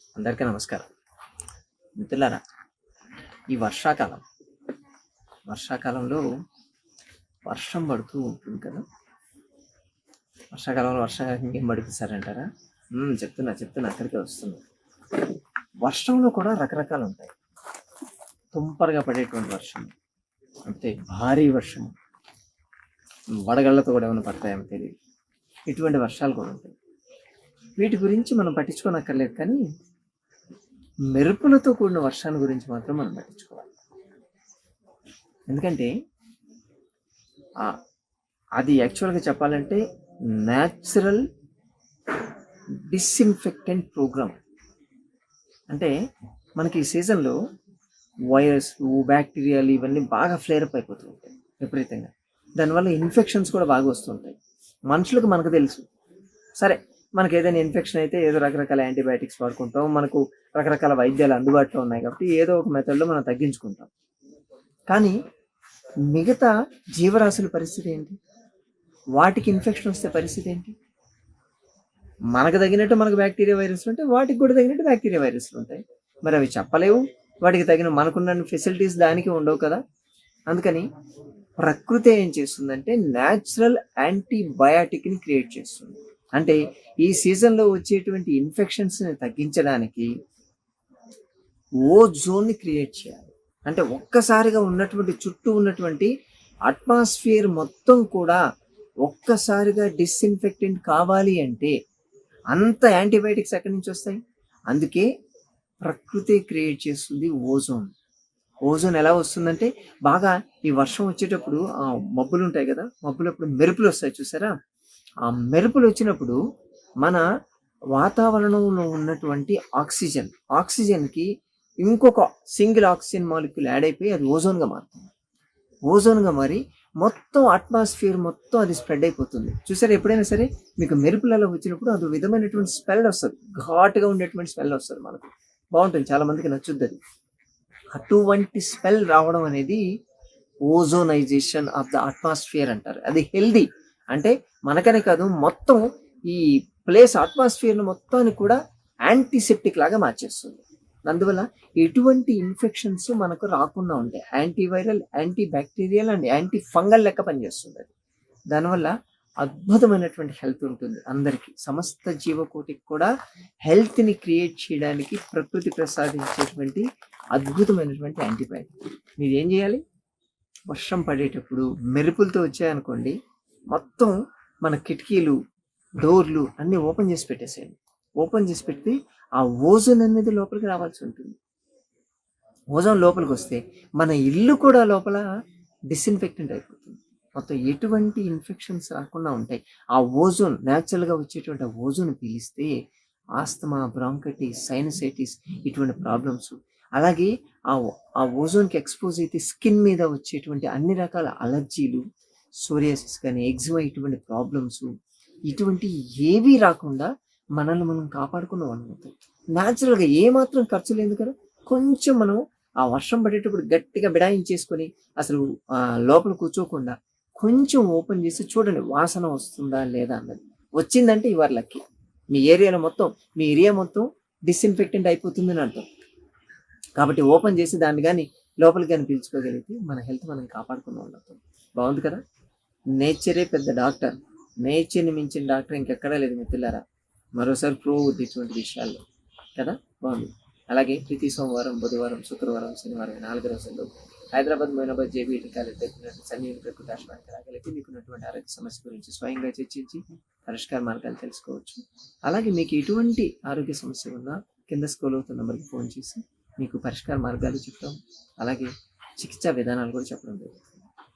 అందరికీ నమస్కారం. మిత్రులారా ఈ వర్షాకాలం వర్షాకాలంలో వర్షం పడుతూ ఉంటుంది కదా? వర్షాకాలంలో వర్షాకాలం ఏం పడిపిస్తారంటారా? చెప్తున్నా చెప్తున్నా అక్కడికే వస్తుంది వర్షంలో కూడా రకరకాలు ఉంటాయి. తుంపరగా పడేటువంటి వర్షం అంటే భారీ వర్షం వడగళ్ళతో కూడా ఏమైనా పడతాయేమో తెలియదు ఇటువంటి వర్షాలు కూడా ఉంటాయి. వీటి గురించి మనం పట్టించుకోనక్కర్లేదు కానీ మెరుపులతో కూడిన వర్షాన్ని గురించి మాత్రం మనం పట్టించుకోవాలి. ఎందుకంటే అది యాక్చువల్గా చెప్పాలంటే న్యాచురల్ డిస్ఇన్ఫెక్టెంట్ ప్రోగ్రామ్ అంటే మనకి ఈ సీజన్లో వైరస్ బ్యాక్టీరియాలు ఇవన్నీ బాగా ఫ్లేరప్ అయిపోతూ ఉంటాయి విపరీతంగా. దానివల్ల ఇన్ఫెక్షన్స్ కూడా బాగా వస్తుంటాయి మనుషులకు మనకు తెలుసు. సరే మనకి ఏదైనా ఇన్ఫెక్షన్ అయితే ఏదో రకరకాల యాంటీబయాటిక్స్ వాడుకుంటాం. మనకు రకరకాల వైద్యాలు అందుబాటులో ఉన్నాయి కాబట్టి ఏదో ఒక మెథడ్లో మనం తగ్గించుకుంటాం. కానీ మిగతా జీవరాశుల పరిస్థితి ఏంటి? వాటికి ఇన్ఫెక్షన్ వస్తే పరిస్థితి ఏంటి? మనకు తగినట్టు మనకు బ్యాక్టీరియా వైరస్లు ఉంటాయి వాటికి కూడా తగినట్టు బ్యాక్టీరియా వైరస్లు ఉంటాయి. మరి అవి చెప్పలేవు. వాటికి తగిన మనకున్న ఫెసిలిటీస్ దానికి ఉండవు కదా. అందుకని ప్రకృతి ఏం చేస్తుందంటే న్యాచురల్ యాంటీబయాటిక్ని క్రియేట్ చేస్తుంది. అంటే ఈ సీజన్లో వచ్చేటువంటి ఇన్ఫెక్షన్స్ని తగ్గించడానికి ఓజోన్ని క్రియేట్ చేయాలి. అంటే ఒక్కసారిగా ఉన్నటువంటి చుట్టూ ఉన్నటువంటి అట్మాస్ఫియర్ మొత్తం కూడా ఒక్కసారిగా డిస్ఇన్ఫెక్టెంట్ కావాలి అంటే అంత యాంటీబయాటిక్స్ ఎక్కడి నుంచి వస్తాయి? అందుకే ప్రకృతి క్రియేట్ చేస్తుంది ఓజోన్. ఓజోన్ ఎలా వస్తుందంటే బాగా ఈ వర్షం వచ్చేటప్పుడు మబ్బులు ఉంటాయి కదా మబ్బులప్పుడు మెరుపులు వస్తాయి చూసారా? ఆ మెరుపులు వచ్చినప్పుడు మన వాతావరణంలో ఉన్నటువంటి ఆక్సిజన్ ఆక్సిజన్కి ఇంకొక సింగిల్ ఆక్సిజన్ మాలిక్యూల్ యాడ్ అయిపోయి అది ఓజోన్గా మారుతుంది. ఓజోన్గా మారి మొత్తం అట్మాస్ఫియర్ మొత్తం అది స్ప్రెడ్ అయిపోతుంది. చూసారా ఎప్పుడైనా సరే మీకు మెరుపులలో వచ్చినప్పుడు అది విధమైనటువంటి స్మెల్ వస్తుంది. ఘాటుగా ఉండేటువంటి స్మెల్ వస్తుంది మనకు. బాగుంటుంది. చాలామందికి నచ్చుద్ది అది. అటువంటి స్మెల్ రావడం అనేది ఓజోనైజేషన్ ఆఫ్ ద అట్మాస్ఫియర్ అంటారు. అది హెల్దీ. అంటే మనకనే కాదు మొత్తం ఈ ప్లేస్ అట్మాస్ఫియర్ను మొత్తాన్ని కూడా యాంటీసెప్టిక్ లాగా మార్చేస్తుంది. అందువల్ల ఎటువంటి ఇన్ఫెక్షన్స్ మనకు రాకుండా ఉంటాయి antiviral anti bacterial and anti fungal లెక్క పనిచేస్తుంది అది. దానివల్ల అద్భుతమైనటువంటి హెల్త్ ఉంటుంది అందరికీ. సమస్త జీవకోటికి కూడా హెల్త్ని క్రియేట్ చేయడానికి ప్రకృతి ప్రసాదించేటువంటి అద్భుతమైనటువంటి యాంటీబయాటిక్ మీరు ఏం చేయాలి? వర్షం పడేటప్పుడు మెరుపులతో వచ్చాయనుకోండి మొత్తం మన కిటికీలు డోర్లు అన్నీ ఓపెన్ చేసి పెట్టేసేయండి. ఓపెన్ చేసి పెట్టి ఆ ఓజోన్ అనేది లోపలికి రావాల్సి ఉంటుంది. ఓజోన్ లోపలికి వస్తే మన ఇల్లు కూడా లోపల డిస్ఇన్ఫెక్టెంట్ అయిపోతుంది. మొత్తం ఎటువంటి ఇన్ఫెక్షన్స్ రాకుండా ఉంటాయి. ఆ ఓజోన్ న్యాచురల్గా వచ్చేటువంటి ఆ ఓజోన్ పీలిస్తే ఆస్తమా బ్రాంకటిస్ సైనసైటిస్ ఇటువంటి ప్రాబ్లమ్స్ అలాగే ఆ ఆ ఓజోన్కి ఎక్స్పోజ్ అయితే స్కిన్ మీద వచ్చేటువంటి అన్ని రకాల అలర్జీలు సోరియాసిస్ కానీ ఎగ్జిమా ఇటువంటి ప్రాబ్లమ్స్ ఇటువంటి ఏవీ రాకుండా మనల్ని మనం కాపాడుకున్న వాళ్ళం అవుతాం. న్యాచురల్గా ఏమాత్రం ఖర్చు లేదు కదా? కొంచెం మనం ఆ వర్షం పడేటప్పుడు గట్టిగా బిడాయించేసుకొని అసలు లోపల కూర్చోకుండా కొంచెం ఓపెన్ చేసి చూడండి వాసన వస్తుందా లేదా అన్నది. వచ్చిందంటే ఇవర్ లక్కీ. మీ ఏరియాలో మొత్తం మీ ఏరియా మొత్తం డిస్ఇన్ఫెక్టెంట్ అయిపోతుంది అని అర్థం. కాబట్టి ఓపెన్ చేసి దాన్ని కానీ లోపలికి కానీ పీల్చుకోగలిగితే మన హెల్త్ మనం కాపాడుకున్న వాళ్ళు బాగుంది కదా? నేచరే పెద్ద డాక్టర్. నేచర్ని మించిన డాక్టర్ ఇంకెక్కడా లేదు మిత్రులారా మరోసారి ప్రూవ్ అవుద్ది ఇటువంటి విషయాల్లో. కదా? బాగుంది. అలాగే ప్రతి సోమవారం బుధవారం శుక్రవారం శనివారం నాలుగు రోజుల్లో హైదరాబాద్ మొయినాబాద్ జేబీటీ కాలేజ్ దగ్గర సన్నీ ప్రకృతి ఆశ్రమానికి రాగలిగితే మీకున్నటువంటి ఆరోగ్య సమస్య గురించి స్వయంగా చర్చించి పరిష్కార మార్గాలు తెలుసుకోవచ్చు. అలాగే మీకు ఎటువంటి ఆరోగ్య సమస్య ఉన్నా కింద స్కూల్ అవుతున్న నెంబర్కి ఫోన్ చేసి మీకు పరిష్కార మార్గాలు చెప్తాం. అలాగే చికిత్సా విధానాలు కూడా చెప్పడం జరుగుతుంది.